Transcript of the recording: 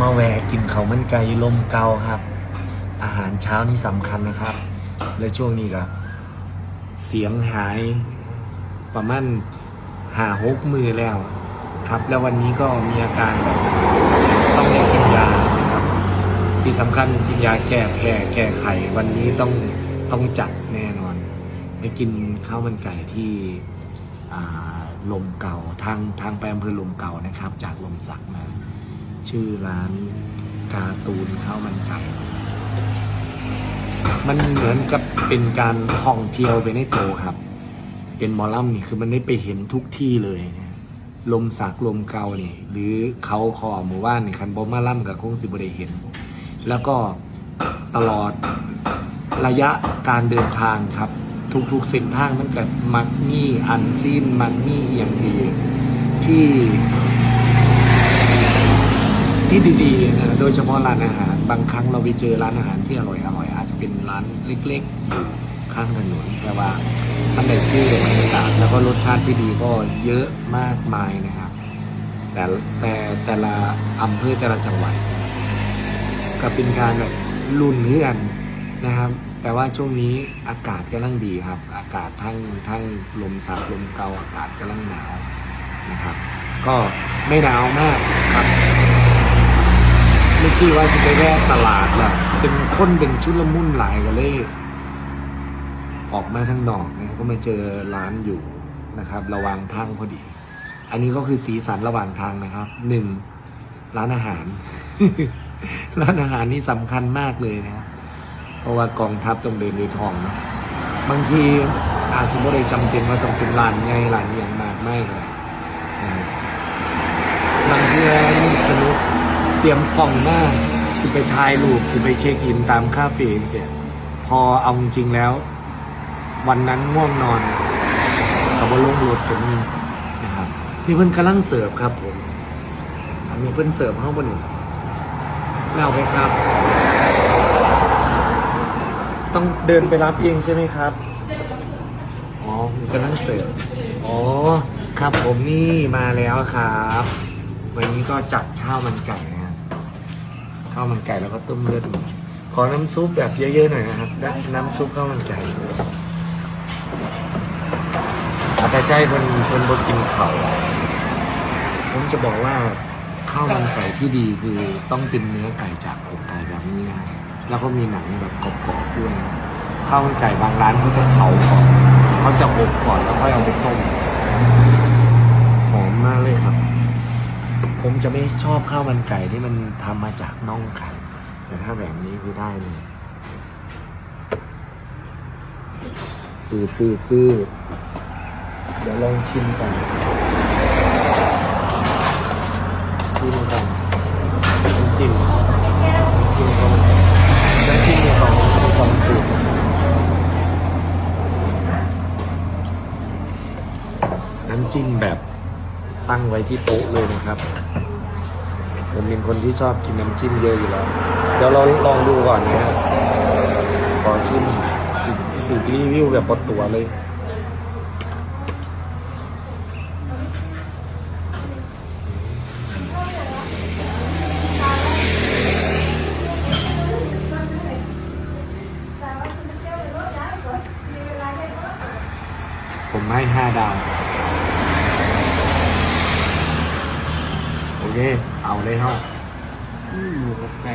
มาแวะกินเขาวมันไก่ลมเกาครับ อาหารเช้านี่สำคัญนะครับ และช่วงนี้ก็เสียงหายประมาณหาหกมือแล้ว ครับแล้ววันนี้ก็มีอาการแบบต้องได้กินยานะครับ ที่สำคัญกินยาแก้แพ้แก้ไขวันนี้ต้องต้องจัดแน่นอนไปกินข้าวมันไก่ที่ลมเก่าทางทางไปอำเภอลมเก่านะครับ จากลมสักมา ชื่อร้านการ์ตูนข้าวมันไก่มันเหมือนกับเป็นการท่องเที่ยวไปในโตครับ เป็นมอลำนี่คือมันได้ไปเห็นทุกที่เลยนะลมสักลมเกาเนี่ยหรือเขาคอหมู่บ้านนี่คันบอมาล่ำกับคงสิบได้เห็น แล้วก็ตลอดระยะการเดินทางครับ ทุกๆเส้นทางมันก็มักมี่อันซีนมักมี่อย่างดีที่ ที่ดีๆนะโดยเฉพาะร้านอาหาร บางครั้งเราไปเจอร้านอาหารที่อร่อยอร่อยอาจจะเป็นร้านเล็กๆอยู่ข้างถนนแต่ว่ามันได้ที่บรรยากาศแล้วก็รสชาติที่ดีก็เยอะมากมายนะครับ แต่แต่แต่ละอำเภอแต่ละจังหวัดก็เป็นการแบบรุ่นเลื่อนนะครับ แต่ว่าช่วงนี้อากาศกำลังดีครับ อากาศทั้งทั้งลมสับลมเกาอากาศกำลังหนาวนะครับ ก็ไม่หนาวมากครับ ไม่คิดว่าจะไปแวะตลาดล่ะ เป็นคนเป็นชุดละมุนหลายกันเลย ออกมาทางนอกนะก็มาเจอร้านอยู่นะครับ ระว่างทางพอดี อันนี้ก็คือสีสันระหว่างทางนะครับหนึ่งร้านอาหาร ร้านอาหารนี่สำคัญมากเลยนะครับเพราะว่ากองทัพต้องเดินด้วยทองนะบางทีอาจจะไม่ได้จำเป็นว่าต้องเป็นร้านใหญ่ร้านเอียงมากไม่ก็ได้นะบางทีนี่สนุก เตรียมกล่องหน้าสิไปถ่ายรูปสิไปเช็คอินตามค่าเฟ่เสียพอเอาจริงแล้ว วันนั้นง่วงนอนกับว่าลงรถตรงนี้นะครับนี่เพิ่นกำลังเสิร์ฟครับผมอันนี้เพิ่นเสิร์ฟเข้ามาหนึ่งแล้วไปครับ ต้องเดินไปรับเองใช่ไหมครับอ๋อมันกำลังเสิร์ฟอ๋อครับผมนี่มาแล้วครับ วันนี้ก็จัดข้าวมันไก่ ข้าวมันไก่แล้วก็ต้มเลือดหมูขอน้ำซุปแบบเยอะๆหน่อยนะครับได้น้ำซุปข้าวมันไก่อาจจะใช่คนคนบนกินเขาผมจะบอกว่าข้าวมันไก่ที่ดีคือต้องเป็นเนื้อไก่จากอกไก่แบบนี้นะแล้วก็มีหนังแบบกรอบๆด้วยข้าวมันไก่บางร้านเขาจะเผาก่อนเขาจะอบก่อนแล้วค่อยเอาไปต้มหอมมากเลยครับ ผมจะไม่ชอบข้าวมันไก่ที่มันทำมาจากน่องไก่แต่ถ้าแบบนี้คือได้เลยซื้อซื้อซื้อเดี๋ยวลองชิมก่อนชิมก่อนน้ำจิ้มน้ำจิ้มก็น้ำจิ้มมีสองมีสองสูตรน้ำจิ้มแบบ ตั้งไว้ที่โต๊ะเลยนะครับ ผมเป็นคนที่ชอบกินน้ำจิ้มเยอะอยู่แล้ว เดี๋ยวเราลองดูก่อนนะครับขอชิมสิสิบรีวิวแบบปดตัวเลยผมให้ห้าดาว โอ เคเอาเลยครับหมูกับไก่